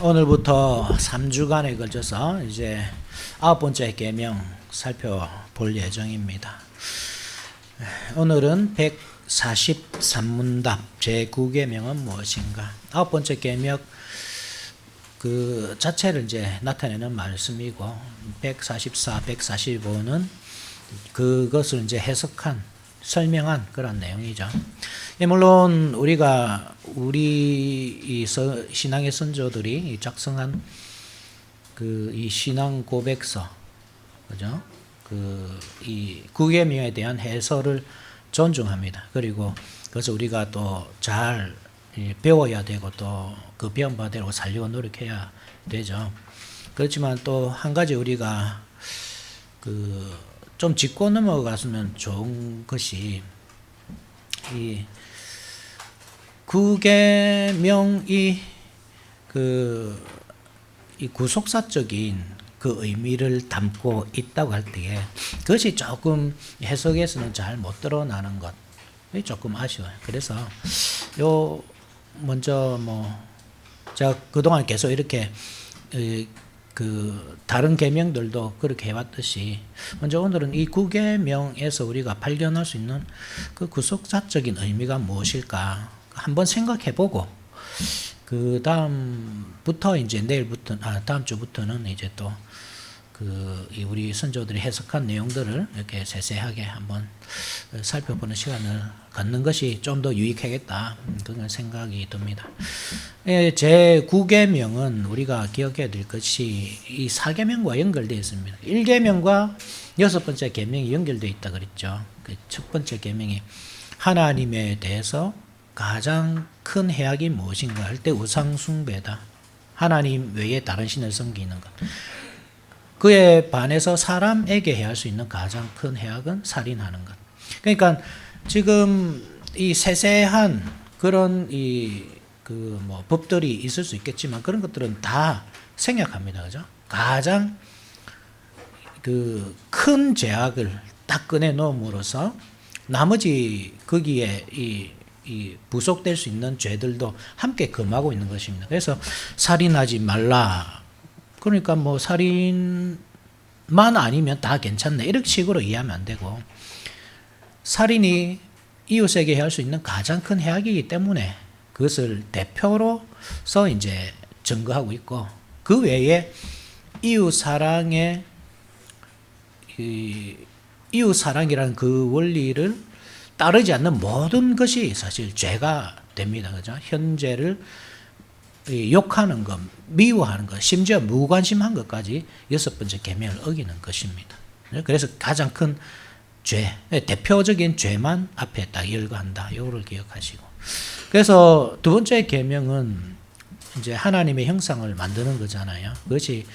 오늘부터 3주간에 걸쳐서 이제 아홉 번째 계명 살펴볼 예정입니다. 오늘은 143문답 제9계명은 무엇인가? 아홉 번째 계명 그 자체를 이제 나타내는 말씀이고 144, 145는 그것을 이제 해석한 설명한 그런 내용이죠. 예, 물론 우리가 우리 이 서- 신앙의 선조들이 이 작성한 그 이 신앙 고백서 그죠? 그 이 구계명에 대한 해설을 존중합니다. 그리고 그것을 우리가 또 잘 배워야 되고 또 그 배운 바대로 살려고 노력해야 되죠. 그렇지만 또 한 가지 우리가 그 좀 짚고 넘어갔으면 좋은 것이 이 구계명이 그 이 구속사적인 그 의미를 담고 있다고 할 때에 그것이 조금 해석에서는 잘 못 드러나는 것이 조금 아쉬워요. 그래서 요 먼저 뭐 제가 그동안 계속 이렇게 이 그 다른 계명들도 그렇게 해왔듯이 먼저 오늘은 이 구계명에서 우리가 발견할 수 있는 그 구속사적인 의미가 무엇일까 한번 생각해보고 그 다음부터 이제 내일부터 아 다음 주부터는 이제 또 그 우리 선조들이 해석한 내용들을 이렇게 세세하게 한번 살펴보는 시간을 갖는 것이 좀 더 유익하겠다 음, 그런 생각이 듭니다. 예, 제 9계명은 우리가 기억해야 될 것이 이 4계명과 연결되어 있습니다. 1계명과 여섯 번째 계명이 연결되어 있다 그랬죠. 그 첫 번째 계명이 하나님에 대해서 가장 큰 해악이 무엇인가 할 때 우상 숭배다. 하나님 외에 다른 신을 섬기는 것. 그에 반해서 사람에게 해할 수 있는 가장 큰 해악은 살인하는 것. 그러니까 지금 이 세세한 그런 이 그 뭐 법들이 있을 수 있겠지만 그런 것들은 다 생략합니다. 그죠? 가장 그큰 제약을 딱 꺼내 놓음으로써 나머지 거기에 이, 이 부속될 수 있는 죄들도 함께 금하고 있는 것입니다. 그래서 살인하지 말라. 그러니까 뭐 살인만 아니면 다 괜찮네. 이런 식으로 이해하면 안 되고 살인이 이웃에게 할 수 있는 가장 큰 해악이기 때문에 그것을 대표로서 이제 증거하고 있고 그 외에 이웃 사랑의 이 이웃 사랑이라는 그 원리를 따르지 않는 모든 것이 사실 죄가 됩니다. 그죠? 현재를 이 욕하는 것, 미워하는 것, 심지어 무관심한 것까지 여섯 번째 계명을 어기는 것입니다. 그래서 가장 큰 죄, 대표적인 죄만 앞에 딱 열거한다. 요거를 기억하시고. 그래서 두 번째 계명은 이제 하나님의 형상을 만드는 거잖아요. 그것이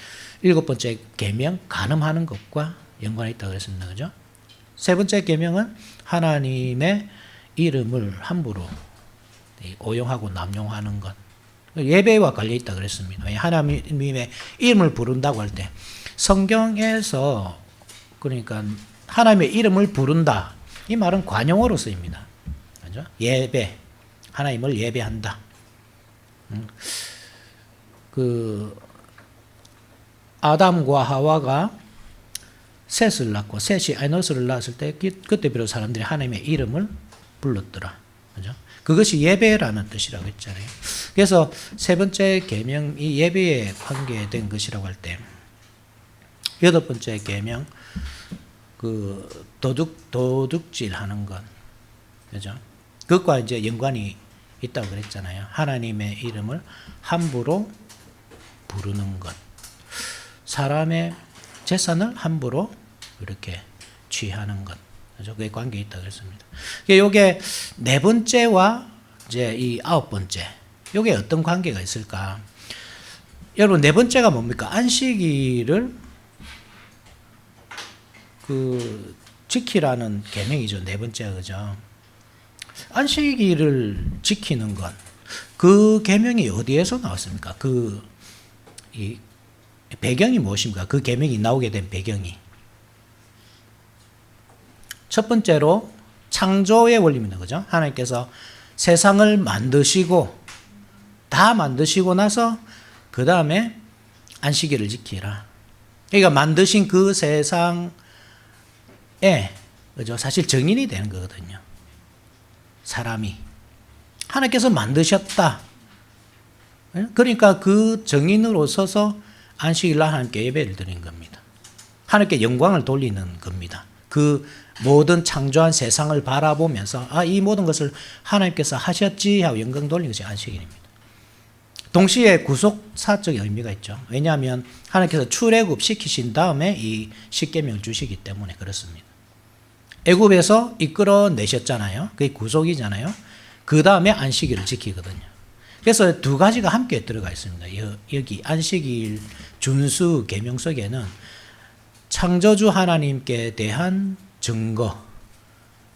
일곱 번째 계명 간음하는 것과 연관이 있다고 그랬습니다. 그죠? 세 번째 계명은 하나님의 이름을 함부로 오용하고 남용하는 것. 예배와 관련 있다 그랬습니다. 하나님의 이름을 부른다고 할 때 성경에서 그러니까 하나님의 이름을 부른다. 이 말은 관용어로 쓰입니다. 그죠? 예배. 하나님을 예배한다. 음. 그 아담과 하와가 셋을 낳고 셋이 에노스를 낳았을 때 그- 그때 비로소 사람들이 하나님의 이름을 불렀더라. 그죠? 그것이 예배라는 뜻이라고 했잖아요. 그래서 세 번째 계명 이 예배에 관계된 것이라고 할 때 여덟 번째 계명 그 도둑 도둑질 하는 것 그죠? 그것과 이제 연관이 있다고 그랬잖아요. 하나님의 이름을 함부로 부르는 것. 사람의 재산을 함부로 이렇게 취하는 것. 그게 관계 있다 그랬습니다. 이게 네 번째와 이제 이 아홉 번째. 이게 어떤 관계가 있을까? 여러분 네 번째가 뭡니까? 안식일을 그 지키라는 계명이죠. 네 번째가 그죠? 안식일을 지키는 것. 그 계명이 어디에서 나왔습니까? 그 이 배경이 무엇입니까? 그 계명이 나오게 된 배경이. 첫 번째로 창조의 원리입니다. 그죠? 하나님께서 세상을 만드시고 다 만드시고 나서 그 다음에 안식일을 지키라. 그러니까 만드신 그 세상에 그죠? 사실 정인이 되는 거거든요. 사람이 하나님께서 만드셨다. 예? 그러니까 그 정인으로 서서 안식일 날 하나님께 예배를 드린 겁니다. 하나님께 영광을 돌리는 겁니다. 그 모든 창조한 세상을 바라보면서 아, 이 모든 것을 하나님께서 하셨지 하고 영광 돌리는 것이 안식일입니다. 동시에 구속사적인 의미가 있죠. 왜냐하면 하나님께서 출애굽 시키신 다음에 이 십계명을 주시기 때문에 그렇습니다. 애굽에서 이끌어 내셨잖아요. 그게 구속이잖아요. 그 다음에 안식일을 지키거든요. 그래서 두 가지가 함께 들어가 있습니다. 여기 안식일 준수 계명 속에는 창조주 하나님께 대한 증거,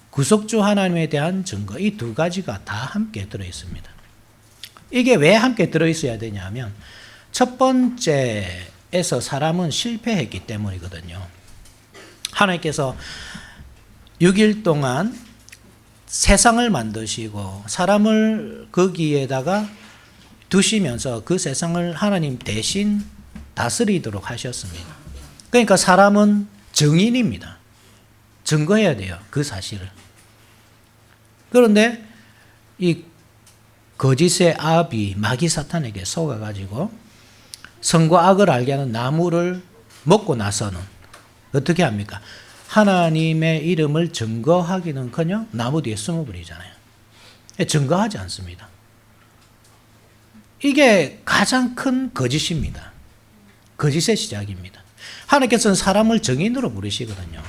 구속주 하나님에 대한 증거 이 두 가지가 다 함께 들어 있습니다. 이게 왜 함께 들어 있어야 되냐면 첫 번째에서 사람은 실패했기 때문이거든요. 하나님께서 6일 동안 세상을 만드시고 사람을 거기에다가 두시면서 그 세상을 하나님 대신 다스리도록 하셨습니다. 그러니까 사람은 증인입니다. 증거해야 돼요. 그 사실을. 그런데 이 거짓의 아비 마귀 사탄에게 속아가지고 선과 악을 알게 하는 나무를 먹고 나서는 어떻게 합니까? 하나님의 이름을 증거하기는 커녕 나무 뒤에 숨어버리잖아요. 증거하지 않습니다. 이게 가장 큰 거짓입니다. 거짓의 시작입니다. 하나님께서는 사람을 정인으로 부르시거든요.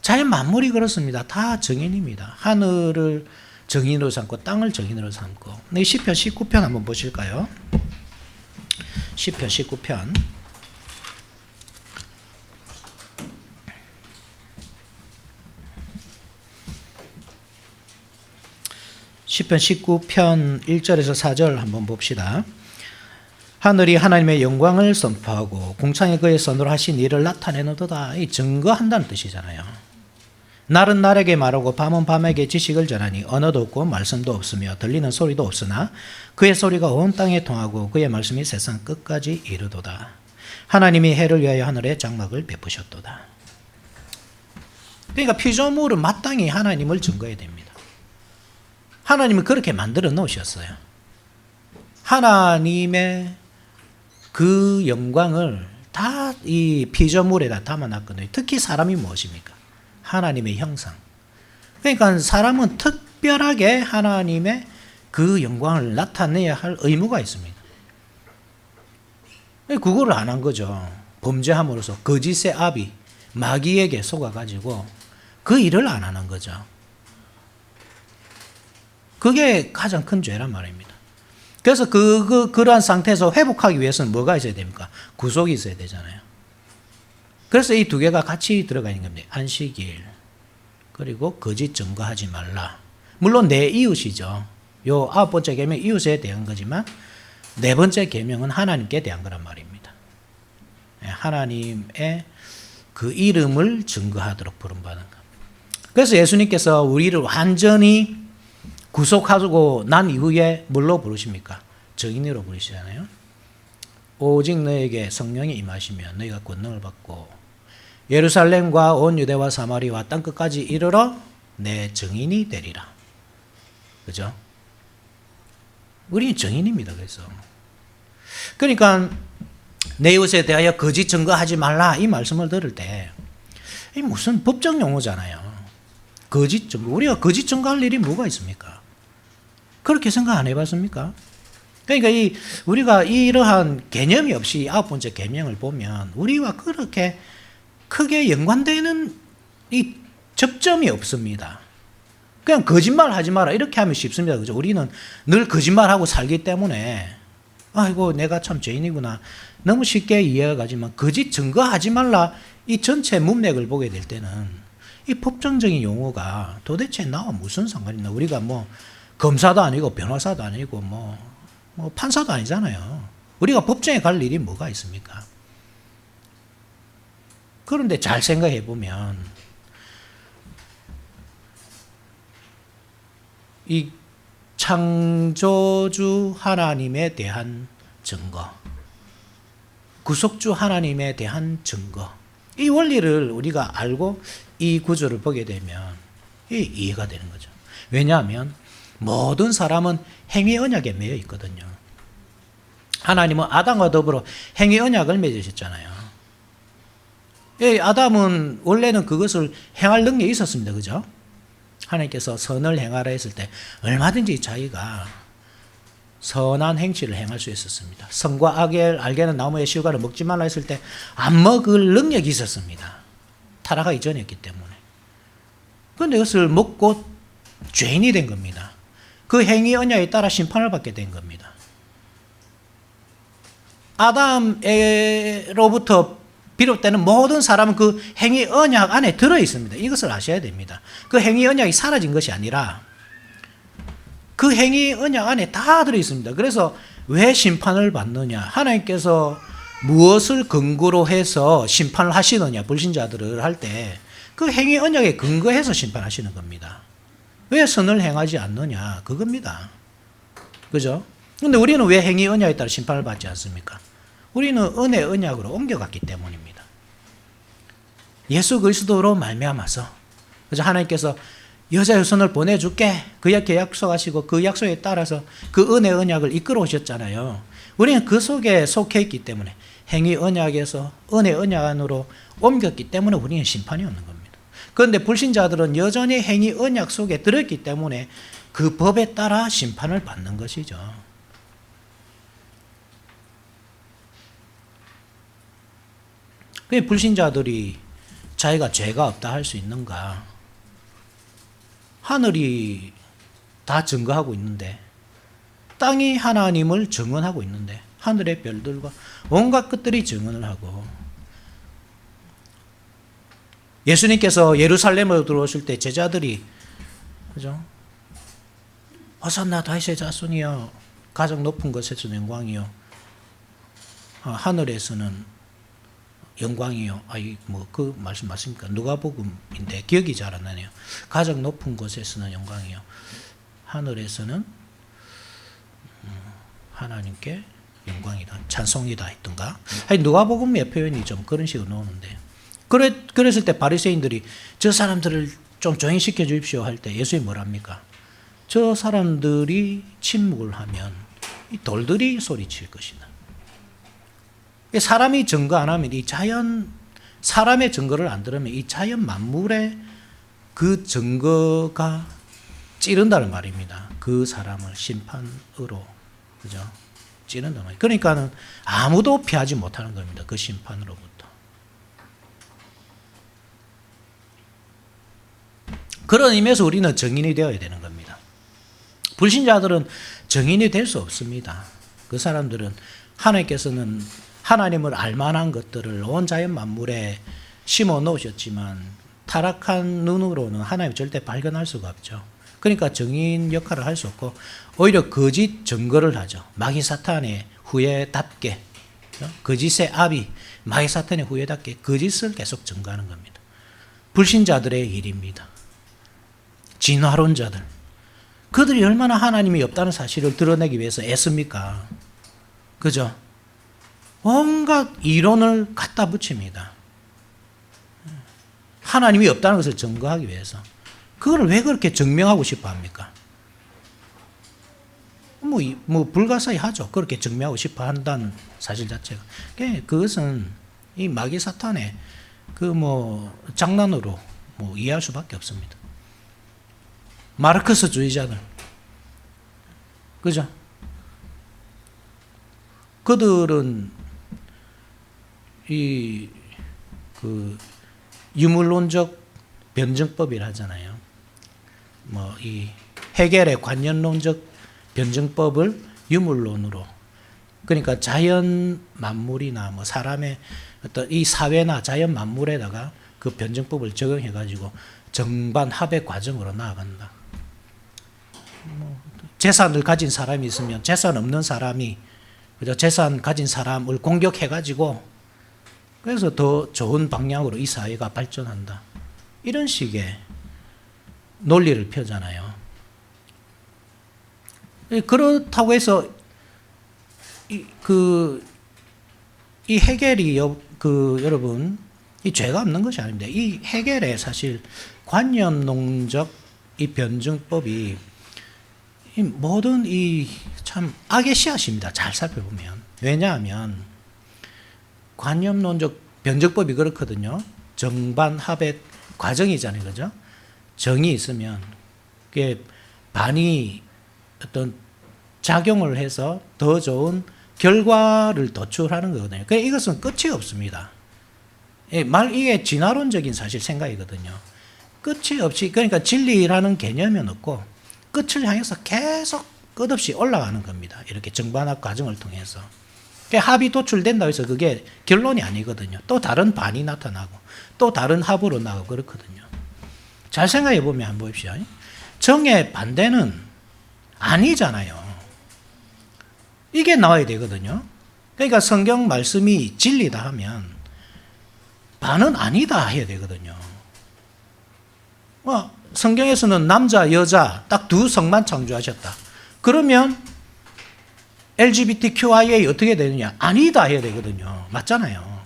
자연 만물이 그렇습니다. 다 정인입니다. 하늘을 정인으로 삼고 땅을 정인으로 삼고. 시편 19편 한번 보실까요? 시편 19편. 시편 19편 1절에서 4절 한번 봅시다. 하늘이 하나님의 영광을 선포하고 공창에 그의 선으로 하신 일을 나타내노도다. 이 증거한다는 뜻이잖아요. 날은 날에게 말하고 밤은 밤에게 지식을 전하니 언어도 없고 말씀도 없으며 들리는 소리도 없으나 그의 소리가 온 땅에 통하고 그의 말씀이 세상 끝까지 이르도다. 하나님이 해를 위하여 하늘에 장막을 베푸셨도다. 그러니까 피조물은 마땅히 하나님을 증거해야 됩니다. 하나님은 그렇게 만들어 놓으셨어요. 하나님의 그 영광을 다 이 피조물에다 담아놨거든요. 특히 사람이 무엇입니까? 하나님의 형상. 그러니까 사람은 특별하게 하나님의 그 영광을 나타내야 할 의무가 있습니다. 그거를 안 한 거죠. 범죄함으로써 거짓의 압이 마귀에게 속아가지고 그 일을 안 하는 거죠. 그게 가장 큰 죄란 말입니다. 그래서 그, 그, 그러한 상태에서 회복하기 위해서는 뭐가 있어야 됩니까? 구속이 있어야 되잖아요. 그래서 이 두 개가 같이 들어가 있는 겁니다. 안식일. 그리고 거짓 증거하지 말라. 물론 내 이웃이죠. 요 아홉 번째 계명 이웃에 대한 거지만 네 번째 계명은 하나님께 대한 거란 말입니다. 예, 하나님의 그 이름을 증거하도록 부름받는 것. 그래서 예수님께서 우리를 완전히 구속하고 난 이후에 뭘로 부르십니까? 정인으로 부르시잖아요. 오직 너에게 성령이 임하시면 너희가 권능을 받고 예루살렘과 온 유대와 사마리와 땅 끝까지 이르러 내 증인이 되리라. 그죠? 우리는 증인입니다. 그래서 그러니까 내 이웃에 대하여 거짓 증거하지 말라 이 말씀을 들을 때 이 무슨 법적 용어잖아요. 거짓 증거 우리가 거짓 증거할 일이 뭐가 있습니까? 그렇게 생각 안 해봤습니까? 그러니까 이 우리가 이러한 개념이 없이 아홉 번째 계명을 보면 우리와 그렇게 크게 연관되는 이 접점이 없습니다. 그냥 거짓말 하지 마라 이렇게 하면 쉽습니다. 그죠? 우리는 늘 거짓말하고 살기 때문에 아이고 내가 참 죄인이구나 너무 쉽게 이해가 가지만 거짓 증거하지 말라 이 전체 문맥을 보게 될 때는 이 법정적인 용어가 도대체 나와 무슨 상관이 있나 우리가 뭐 검사도 아니고 변호사도 아니고 뭐, 뭐 판사도 아니잖아요. 우리가 법정에 갈 일이 뭐가 있습니까? 그런데 잘 생각해 보면 이 창조주 하나님에 대한 증거. 구속주 하나님에 대한 증거. 이 원리를 우리가 알고 이 구조를 보게 되면 이 이해가 되는 거죠. 왜냐하면 모든 사람은 행위 언약에 매여 있거든요. 하나님은 아담과 더불어 행위 언약을 맺으셨잖아요. 예, 아담은 원래는 그것을 행할 능력이 있었습니다. 그죠? 하나님께서 선을 행하라 했을 때 얼마든지 자기가 선한 행실을 행할 수 있었습니다. 선과 악을 알게는 나무의 실과를 먹지 말라 했을 때 안 먹을 능력이 있었습니다. 타락하기 전이었기 때문에. 그런데 이것을 먹고 죄인이 된 겁니다. 그 행위 언약에 따라 심판을 받게 된 겁니다. 아담으로부터 비롯되는 모든 사람은 그 행위 언약 안에 들어 있습니다. 이것을 아셔야 됩니다. 그 행위 언약이 사라진 것이 아니라 그 행위 언약 안에 다 들어 있습니다. 그래서 왜 심판을 받느냐? 하나님께서 무엇을 근거로 해서 심판을 하시느냐? 불신자들을 할 때 그 행위 언약에 근거해서 심판하시는 겁니다. 왜 선을 행하지 않느냐? 그겁니다. 그죠? 근데 우리는 왜 행위 언약에 따라 심판을 받지 않습니까? 우리는 은혜 언약으로 옮겨갔기 때문입니다. 예수 그리스도로 말미암아서 그래서 하나님께서 여자 유선을 보내줄게 그렇게 약속하시고 그 약속에 따라서 그 은혜 언약을 이끌어 오셨잖아요. 우리는 그 속에 속해 있기 때문에 행위 언약에서 은혜 언약 안으로 옮겼기 때문에 우리는 심판이 없는 겁니다. 그런데 불신자들은 여전히 행위 언약 속에 들었기 때문에 그 법에 따라 심판을 받는 것이죠. 그 불신자들이 자기가 죄가 없다 할 수 있는가? 하늘이 다 증거하고 있는데, 땅이 하나님을 증언하고 있는데, 하늘의 별들과 온갖 것들이 증언을 하고, 예수님께서 예루살렘으로 들어오실 때 제자들이, 그죠? 어산나 다윗의 자손이여, 가장 높은 것에서 영광이요, 아, 하늘에서는 영광이요. 아이 뭐 그 말씀 맞습니까? 누가복음인데 기억이 잘 안 나네요. 가장 높은 곳에서는 영광이요. 하늘에서는 음, 하나님께 영광이다. 찬송이다 했던가. 아니 누가복음의 표현이 좀 그런 식으로 나오는데. 그래 그랬을 때 바리새인들이 저 사람들을 좀 조용히 시켜 주십시오 할 때 예수님 뭐랍니까? 저 사람들이 침묵을 하면 이 돌들이 소리칠 것이다. 사람이 증거 안 하면 이 자연 사람의 증거를 안 들으면 이 자연 만물의 그 증거가 찌른다는 말입니다. 그 사람을 심판으로 그죠? 찌른다 말. 그러니까는 아무도 피하지 못하는 겁니다. 그 심판으로부터. 그런 의미에서 우리는 정인이 되어야 되는 겁니다. 불신자들은 정인이 될 수 없습니다. 그 사람들은 하나님께서는 하나님을 알만한 것들을 온 자연 만물에 심어 놓으셨지만 타락한 눈으로는 하나님 절대 발견할 수가 없죠. 그러니까 정인 역할을 할 수 없고 오히려 거짓 증거를 하죠. 마귀 사탄의 후예답게 거짓의 압이 마귀 사탄의 후예답게 거짓을 계속 증거하는 겁니다. 불신자들의 일입니다. 진화론자들 그들이 얼마나 하나님이 없다는 사실을 드러내기 위해서 애씁니까? 그죠? 온갖 이론을 갖다 붙입니다. 하나님이 없다는 것을 증거하기 위해서. 그걸 왜 그렇게 증명하고 싶어 합니까? 뭐, 뭐, 불가사의 하죠. 그렇게 증명하고 싶어 한다는 사실 자체가. 그것은 이 마귀 사탄의 그 뭐, 장난으로 뭐 이해할 수밖에 없습니다. 마르크스주의자들. 그죠? 그들은 이 그 유물론적 변증법이라 하잖아요. 뭐 이 해결의 관념론적 변증법을 유물론으로 그러니까 자연 만물이나 뭐 사람의 어떤 이 사회나 자연 만물에다가 그 변증법을 적용해 가지고 정반 합의 과정으로 나아간다. 뭐 재산을 가진 사람이 있으면 재산 없는 사람이 그죠 재산 가진 사람을 공격해 가지고 그래서 더 좋은 방향으로 이 사회가 발전한다. 이런 식의 논리를 펴잖아요. 그렇다고 해서 이 그 이 해결이 여, 그 여러분 이 죄가 없는 것이 아닙니다. 이 해결에 사실 관념 농적 이 변증법이 이 모든 이 참 악의 씨앗입니다. 잘 살펴보면 왜냐하면 관념론적 변증법이 그렇거든요. 정반 합의 과정이잖아요, 그죠? 정이 있으면 그게 반이 어떤 작용을 해서 더 좋은 결과를 도출하는 거거든요. 그 이것은 끝이 없습니다. 예, 말 이게 진화론적인 사실 생각이거든요. 끝이 없이 그러니까 진리라는 개념은 없고 끝을 향해서 계속 끝없이 올라가는 겁니다. 이렇게 정반합 과정을 통해서. 그 합이 도출된다고 해서 그게 결론이 아니거든요. 또 다른 반이 나타나고 또 다른 합으로 나가고 그렇거든요. 잘 생각해 보면 한번 보십시오. 정의 반대는 아니잖아요. 이게 나와야 되거든요. 그러니까 성경 말씀이 진리다 하면 반은 아니다 해야 되거든요. 뭐 성경에서는 남자, 여자 딱 두 성만 창조하셨다. 그러면 LGBTQIA 어떻게 되느냐? 아니다 해야 되거든요. 맞잖아요.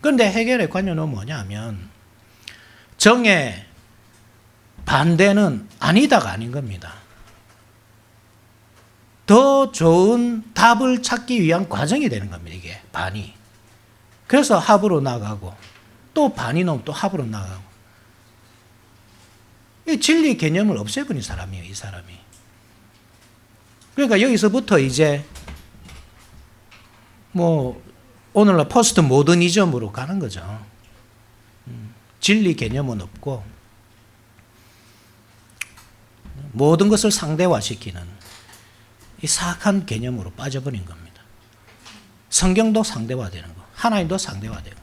그런데 해결의 관념은 뭐냐면 정의 반대는 아니다가 아닌 겁니다. 더 좋은 답을 찾기 위한 과정이 되는 겁니다. 이게 반이. 그래서 합으로 나가고 또 반이 넘으면 또 합으로 나가고 이 진리 개념을 없애버린 사람이에요. 이 사람이. 그러니까 여기서부터 이제 뭐 오늘날 포스트 모더니즘으로 가는 거죠. 음, 진리 개념은 없고 모든 것을 상대화시키는 이 사악한 개념으로 빠져버린 겁니다. 성경도 상대화되는 거, 하나님도 상대화되고,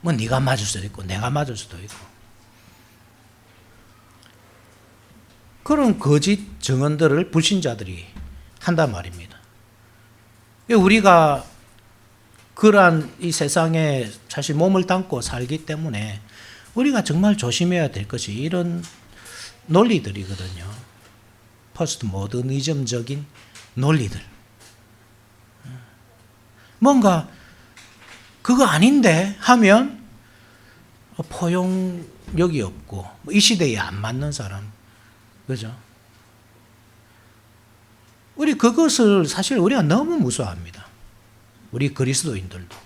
뭐 네가 맞을 수도 있고 내가 맞을 수도 있고 그런 거짓 증언들을 불신자들이 한단 말입니다. 우리가 그러한 이 세상에 사실 몸을 담고 살기 때문에 우리가 정말 조심해야 될 것이 이런 논리들이거든요. 포스트 모더니즘적인 논리들. 뭔가 그거 아닌데 하면 포용력이 없고 이 시대에 안 맞는 사람. 그죠? 우리 그것을 사실 우리가 너무 무서워합니다. 우리 그리스도인들도.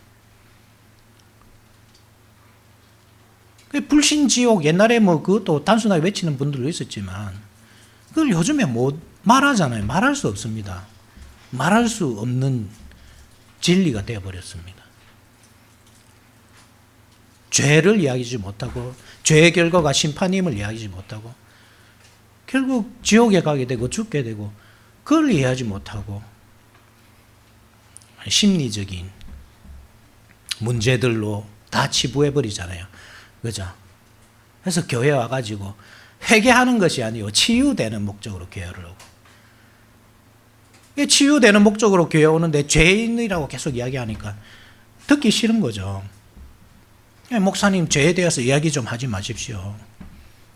그 불신지옥 옛날에 뭐 그것도 단순하게 외치는 분들도 있었지만 그걸 요즘에 못 말하잖아요. 말할 수 없습니다. 말할 수 없는 진리가 되어버렸습니다. 죄를 이야기하지 못하고 죄의 결과가 심판임을 이야기하지 못하고 결국 지옥에 가게 되고 죽게 되고 그걸 이해하지 못하고 심리적인 문제들로 다 치부해 버리잖아요. 그죠? 그래서 교회 와가지고 회개하는 것이 아니고 치유되는 목적으로 교회를 오고. 치유되는 목적으로 교회 오는데 죄인이라고 계속 이야기하니까 듣기 싫은 거죠. 목사님 죄에 대해서 이야기 좀 하지 마십시오.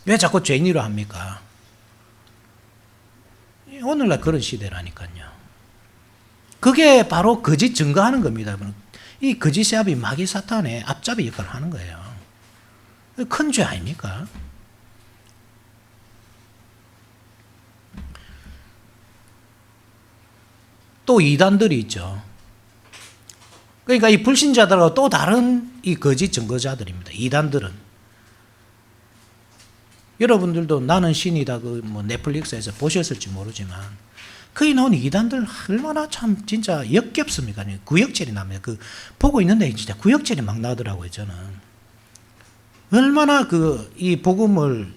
왜 자꾸 죄인이라 합니까? 오늘날 그런 시대라니까요. 그게 바로 거짓 증거하는 겁니다. 이 거짓 시합이 마귀 사탄의 앞잡이 역할을 하는 거예요. 큰 죄 아닙니까? 또 이단들이 있죠. 그러니까 이 불신자들하고 또 다른 이 거짓 증거자들입니다. 이단들은. 여러분들도 나는 신이다 그 뭐 넷플릭스에서 보셨을지 모르지만 거기 나온 이단들 얼마나 참 진짜 역겹습니까? 구역질이 납니다. 그 보고 있는데 진짜 구역질이 막 나더라고요. 저는 얼마나 그 이 복음을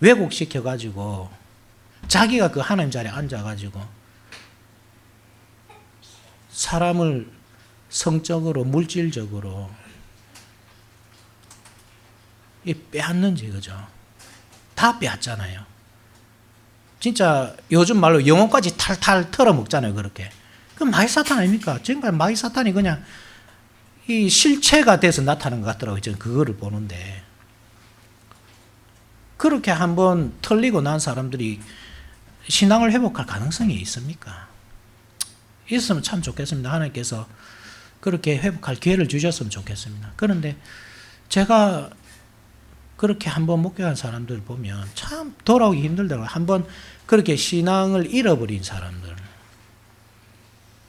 왜곡시켜 가지고 자기가 그 하나님 자리에 앉아 가지고 사람을 성적으로 물질적으로 이 빼앗는지 그죠? 다 빼앗잖아요. 진짜 요즘 말로 영혼까지 탈탈 털어먹잖아요, 그렇게. 그 마이 사탄 아닙니까? 정말 마이 사탄이 그냥 이 실체가 돼서 나타나는 것 같더라고요. 저는 그거를 보는데. 그렇게 한번 털리고 난 사람들이 신앙을 회복할 가능성이 있습니까? 있으면 참 좋겠습니다. 하나님께서 그렇게 회복할 기회를 주셨으면 좋겠습니다. 그런데 제가 그렇게 한번 목격한 사람들 보면 참 돌아오기 힘들더라고요. 한번 그렇게 신앙을 잃어버린 사람들,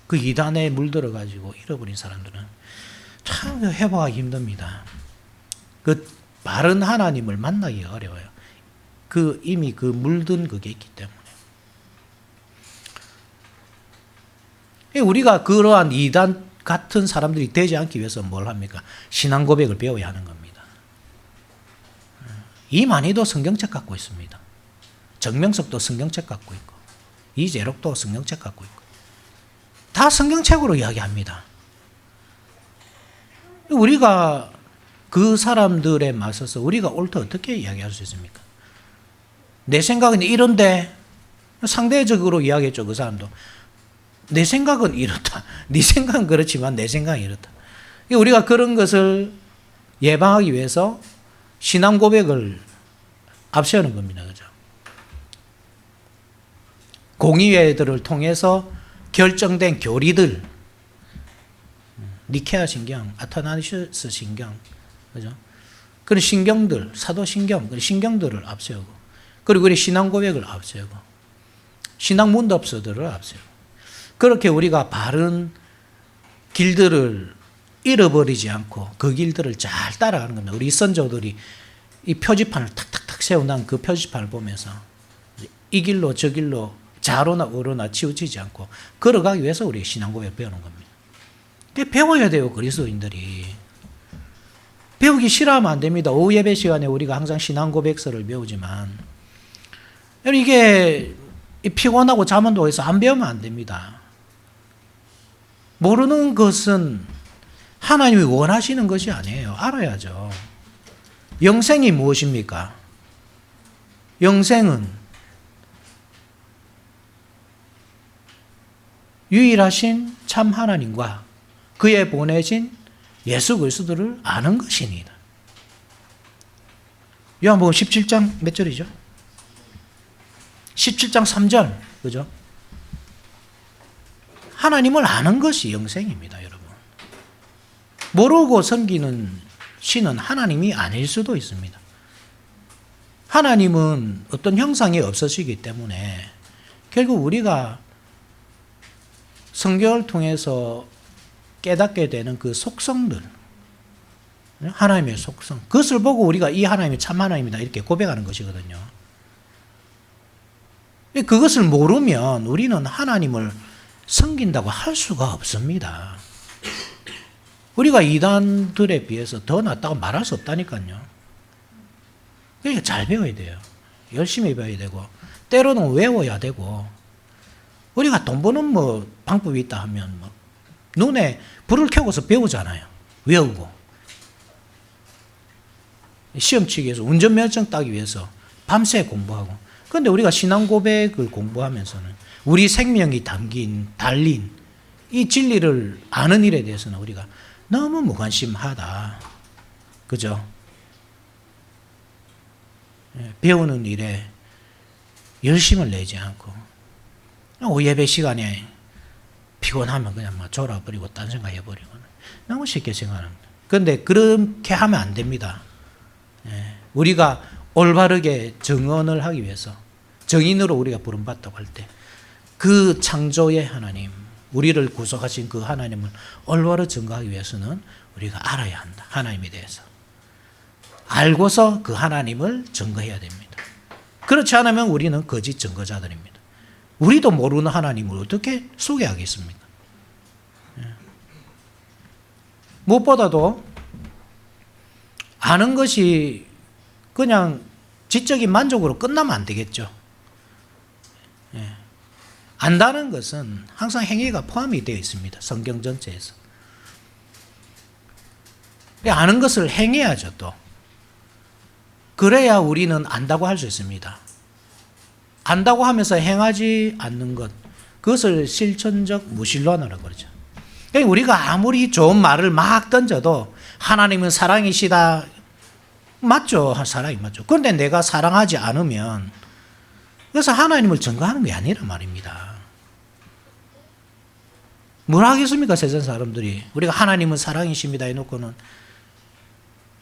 그 이단에 물들어가지고 잃어버린 사람들은 참 회복하기 힘듭니다. 그 바른 하나님을 만나기가 어려워요. 그 이미 그 물든 그게 있기 때문에. 우리가 그러한 이단 같은 사람들이 되지 않기 위해서 뭘 합니까? 신앙 고백을 배워야 하는 겁니다. 이만희도 성경책 갖고 있습니다. 정명석도 성경책 갖고 있고, 이재록도 성경책 갖고 있고, 다 성경책으로 이야기합니다. 우리가 그 사람들에 맞서서 우리가 옳다 어떻게 이야기할 수 있습니까? 내 생각은 이런데 상대적으로 이야기했죠 그 사람도 내 생각은 이렇다. 네 생각은 그렇지만 내 생각은 이렇다. 우리가 그런 것을 예방하기 위해서 신앙 고백을 앞세우는 겁니다. 그죠? 공의회들을 통해서 결정된 교리들, 니케아 신경, 아타나시스 신경, 그죠? 그런 신경들, 사도 신경, 그런 신경들을 앞세우고, 그리고 우리 신앙 고백을 앞세우고, 신앙 문답서들을 앞세우고, 그렇게 우리가 바른 길들을 잃어버리지 않고 그 길들을 잘 따라가는 겁니다. 우리 선조들이 이 표지판을 탁탁탁 세워놓은 그 표지판을 보면서 이 길로 저 길로 좌로나 우로나 치우치지 않고 걸어가기 위해서 우리 신앙고백 배우는 겁니다. 배워야 돼요, 그리스도인들이. 배우기 싫어하면 안 됩니다. 오후 예배 시간에 우리가 항상 신앙 고백서를 배우지만 이게 피곤하고 잠 온다고 해서 안 배우면 안 됩니다. 모르는 것은 하나님이 원하시는 것이 아니에요. 알아야죠. 영생이 무엇입니까? 영생은 유일하신 참 하나님과 그의 보내신 예수 그리스도를 아는 것이니다. 요한복음 17장 몇 절이죠? 17장 3절. 그죠? 하나님을 아는 것이 영생입니다, 여러분. 모르고 섬기는 신은 하나님이 아닐 수도 있습니다. 하나님은 어떤 형상이 없으시기 때문에 결국 우리가 성경을 통해서 깨닫게 되는 그 속성들, 하나님의 속성, 그것을 보고 우리가 이 하나님이 참 하나님이다 이렇게 고백하는 것이거든요. 그것을 모르면 우리는 하나님을 섬긴다고 할 수가 없습니다. 우리가 이단들에 비해서 더 낫다고 말할 수 없다니까요. 그러니까 잘 배워야 돼요. 열심히 배워야 되고, 때로는 외워야 되고, 우리가 돈 버는 뭐 방법이 있다 하면 뭐 눈에 불을 켜고서 배우잖아요. 외우고. 시험 치기 위해서, 운전면허증 따기 위해서 밤새 공부하고. 그런데 우리가 신앙 고백을 공부하면서는 우리 생명이 담긴 달린 이 진리를 아는 일에 대해서는 우리가 너무 무관심하다. 그죠? 예, 배우는 일에 열심을 내지 않고 오 예배 시간에 피곤하면 그냥 막 졸아버리고 딴 생각 해버리고 너무 쉽게 생각합니다. 그런데 그렇게 하면 안 됩니다. 예, 우리가 올바르게 정언을 하기 위해서 정인으로 우리가 부름받다고 할 때 그 창조의 하나님, 우리를 구속하신 그 하나님을 올바로 증거하기 위해서는 우리가 알아야 한다. 하나님에 대해서. 알고서 그 하나님을 증거해야 됩니다. 그렇지 않으면 우리는 거짓 증거자들입니다. 우리도 모르는 하나님을 어떻게 소개하겠습니까? 예. 무엇보다도 아는 것이 그냥 지적인 만족으로 끝나면 안 되겠죠. 예. 안다는 것은 항상 행위가 포함이 되어 있습니다. 성경 전체에서. 아는 것을 행해야죠, 또. 그래야 우리는 안다고 할 수 있습니다. 안다고 하면서 행하지 않는 것, 그것을 실천적 무신론이라고 그러죠. 그러니까 우리가 아무리 좋은 말을 막 던져도 하나님은 사랑이시다. 맞죠. 사랑이 맞죠. 그런데 내가 사랑하지 않으면 그래서 하나님을 증거하는 게 아니란 말입니다. 뭘 하겠습니까 세상 사람들이 우리가 하나님은 사랑이십니다 해놓고는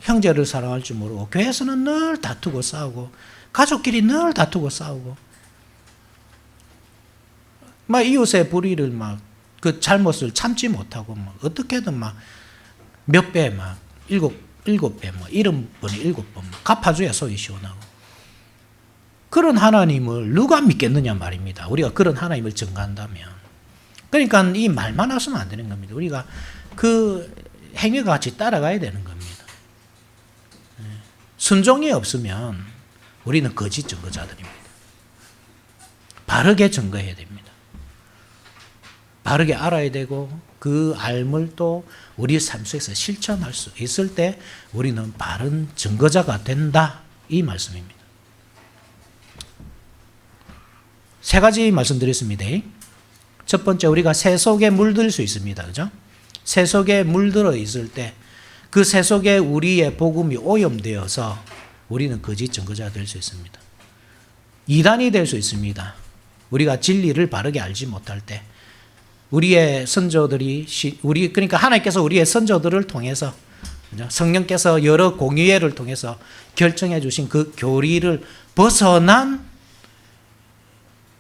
형제를 사랑할 줄 모르고 교회에서는 늘 다투고 싸우고 가족끼리 늘 다투고 싸우고 막 이웃의 불의를 막 그 잘못을 참지 못하고 막 어떻게든 막 몇 배 막 일곱 일곱 배 뭐 일흔 번에 일곱 번 막 갚아줘야 속이 시원하고 그런 하나님을 누가 믿겠느냐 말입니다. 우리가 그런 하나님을 증거한다면 그러니까 이 말만 하시면 안 되는 겁니다. 우리가 그 행위가 같이 따라가야 되는 겁니다. 예. 순종이 없으면 우리는 거짓 증거자들입니다. 바르게 증거해야 됩니다. 바르게 알아야 되고 그 알물 또 우리 삶 속에서 실천할 수 있을 때 우리는 바른 증거자가 된다. 이 말씀입니다. 세 가지 말씀드렸습니다. 첫 번째 우리가 새 속에 물들 수 있습니다. 그죠? 새 속에 물들어 있을 때 그 새 속에 우리의 복음이 오염되어서 우리는 거짓 증거자 될수 있습니다. 이단이 될 수 있습니다. 우리가 진리를 바르게 알지 못할 때 우리의 선조들이 시- 우리 그러니까 하나님께서 우리의 선조들을 통해서? 성령께서 여러 공의회를 통해서 결정해 주신 그 교리를 벗어난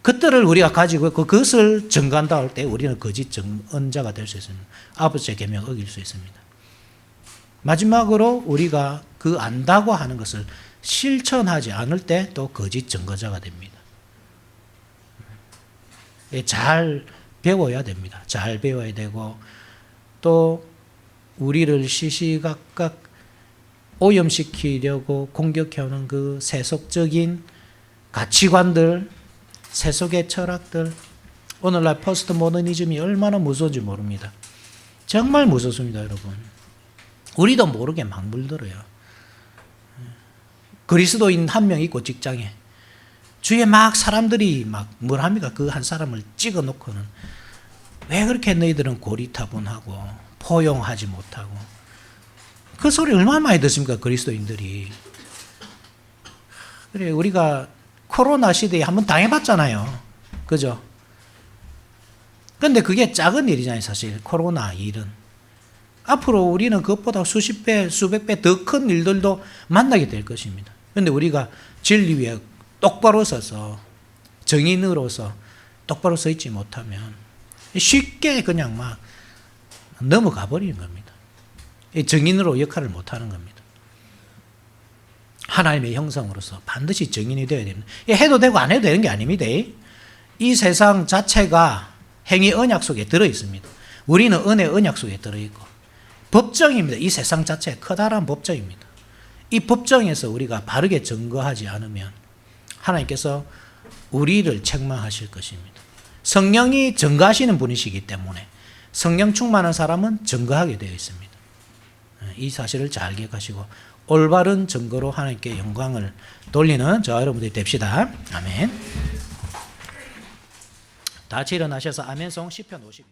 그들을 우리가 가지고 있고 그것을 증거한다 할 때 우리는 거짓 증언자가 될 수 있습니다. 아버지의 계명 어길 수 있습니다. 마지막으로 우리가 그 안다고 하는 것을 실천하지 않을 때 또 거짓 증거자가 됩니다. 예, 잘 배워야 됩니다. 잘 배워야 되고 또 우리를 시시각각 오염시키려고 공격해오는 그 세속적인 가치관들, 세속의 철학들, 오늘날 포스트 모더니즘이 얼마나 무서운지 모릅니다. 정말 무섭습니다, 여러분. 우리도 모르게 막 물들어요. 그리스도인 한 명 있고 직장에 주위에 막 사람들이 막 뭘 합니까? 그 한 사람을 찍어 놓고는 왜 그렇게 너희들은 고리타분하고 포용하지 못하고 그 소리 얼마나 많이 듣습니까? 그리스도인들이. 그래 우리가 코로나 시대에 한번 당해봤잖아요. 그죠? 근데 그게 작은 일이잖아요, 사실. 코로나 일은. 앞으로 우리는 그것보다 수십 배, 수백 배 더 큰 일들도 만나게 될 것입니다. 근데 우리가 진리 위에 똑바로 서서 정인으로서 똑바로 서 있지 못하면 쉽게 그냥 막 넘어가 버리는 겁니다. 이 정인으로 역할을 못 하는 겁니다. 하나님의 형상으로서 반드시 정인이 되어야 됩니다. 이 해도 되고 안 해도 되는 게 아닙니다. 이 세상 자체가 행위 언약 속에 들어 있습니다. 우리는 은혜 언약 속에 들어 있고 법정입니다. 이 세상 자체가 커다란 법정입니다. 이 법정에서 우리가 바르게 증거하지 않으면 하나님께서 우리를 책망하실 것입니다. 성령이 증거하시는 분이시기 때문에 성령 충만한 사람은 증거하게 되어 있습니다. 이 사실을 잘 기억하시고 올바른 증거로 하나님께 영광을 돌리는 저 여러분들이 됩시다. 아멘. 다 같이 일어나셔서 아멘송 10편 50.